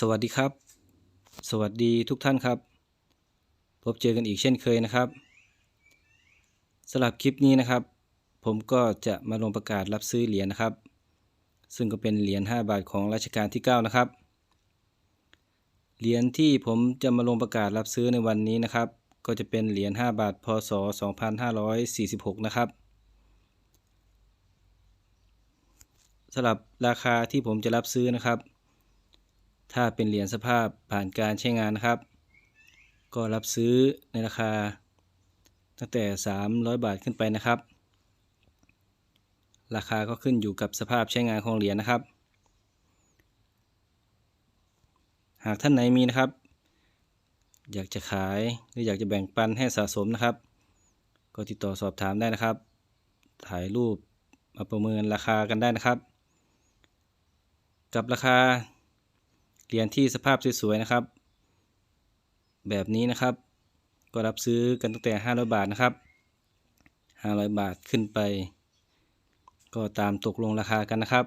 สวัสดีครับ สวัสดีทุกท่านครับ พบเจอกันอีกเช่นเคยนะครับสำหรับคลิปนี้นะครับ ผมก็จะมาลงประกาศรับซื้อเหรียญนะครับ ซึ่งก็เป็นเหรียญ5บาทของรัชกาลที่ 9 นะครับ เหรียญที่ผมจะมาลงประกาศรับซื้อในวันนี้นะครับ ก็จะเป็นเหรียญ5บาทพศ 2546 นะครับสำหรับราคาที่ผมจะรับซื้อนะครับ ถ้าเป็นเหรียญสภาพผ่านการใช้งานนะครับ ก็รับซื้อในราคา ตั้งแต่ 300 บาทขึ้นไปนะครับ ราคาก็ขึ้นอยู่กับสภาพใช้งานของเหรียญนะครับ หากท่านไหนมีนะครับ อยากจะขายหรืออยากจะแบ่งปันให้สะสมนะครับ ก็ติดต่อสอบถามได้นะครับ ถ่ายรูปมาประเมินราคากันได้นะครับ กับราคา เหรียญที่สภาพสวยๆนะครับ แบบนี้นะครับ ก็รับซื้อกันตั้งแต่ 500 บาทนะครับ 500 บาทขึ้นไป ก็ตามตกลงราคากันนะครับ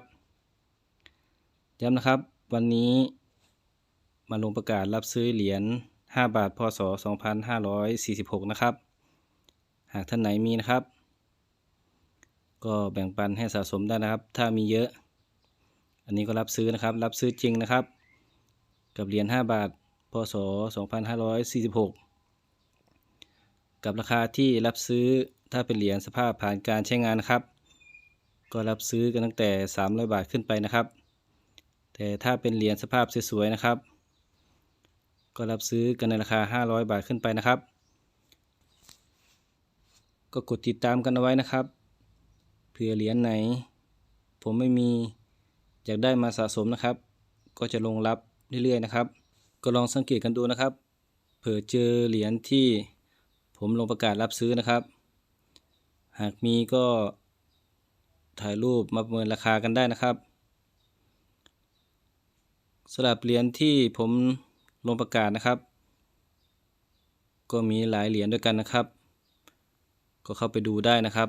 ย้ำนะครับวันนี้มาลงประกาศรับซื้อเหรียญ 5 บาท พศ 2546 นะครับ หากท่านไหนมีนะครับ ก็แบ่งปันให้สะสมได้นะครับ ถ้ามีเยอะ อันนี้ก็รับซื้อนะครับ รับซื้อจริงนะครับ กับเหรียญ5บาท พศ 2546 กับราคาที่รับซื้อถ้าเป็นเหรียญสภาพผ่านการใช้งานนะครับ ก็รับซื้อกันตั้งแต่ 300 บาทขึ้นไปนะครับ แต่ถ้าเป็นเหรียญสภาพสวยๆนะครับ ก็รับซื้อกันในราคา 500 บาทขึ้นไปนะครับ ก็กดติดตามกันเอาไว้นะครับเผื่อเหรียญไหน ผมไม่มีอยากได้มาสะสมนะครับ ก็จะลงรับ เรื่อยๆนะครับ ก็ลองสังเกตกันดูนะครับ เผื่อเจอเหรียญที่ผมลงประกาศรับซื้อนะครับ หากมีก็ถ่ายรูปมาประเมินราคากันได้นะครับสำหรับเหรียญที่ผมลงประกาศนะครับ ก็มีหลายเหรียญด้วยกันนะครับ ก็เข้าไปดูได้นะครับ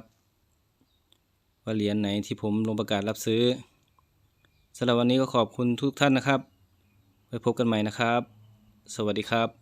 ว่าเหรียญไหนที่ผมลงประกาศรับซื้อสำหรับวันนี้ก็ขอบคุณทุกท่านนะครับ ไว้พบกันใหม่นะครับ สวัสดีครับ